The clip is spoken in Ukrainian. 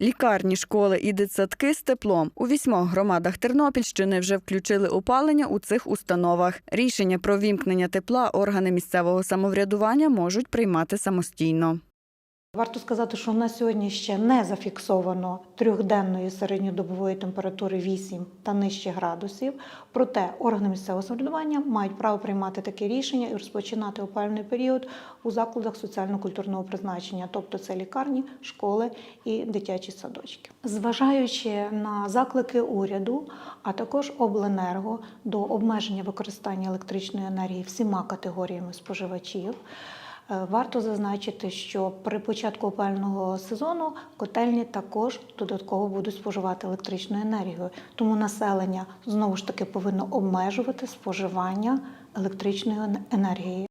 Лікарні, школи і дитсадки з теплом у вісьмох громадах Тернопільщини вже включили опалення у цих установах. Рішення про вімкнення тепла органи місцевого самоврядування можуть приймати самостійно. Варто сказати, що на сьогодні ще не зафіксовано трьохденної середньодобової температури 8 та нижче градусів. Проте органи місцевого самоврядування мають право приймати таке рішення і розпочинати опалювальний період у закладах соціально-культурного призначення, тобто це лікарні, школи і дитячі садочки. Зважаючи на заклики уряду, а також обленерго до обмеження використання електричної енергії всіма категоріями споживачів. Е, Варто зазначити, що при початку опалювального сезону котельні також додатково будуть споживати електричну енергію. Тому населення знову ж таки повинно обмежувати споживання електричної енергії.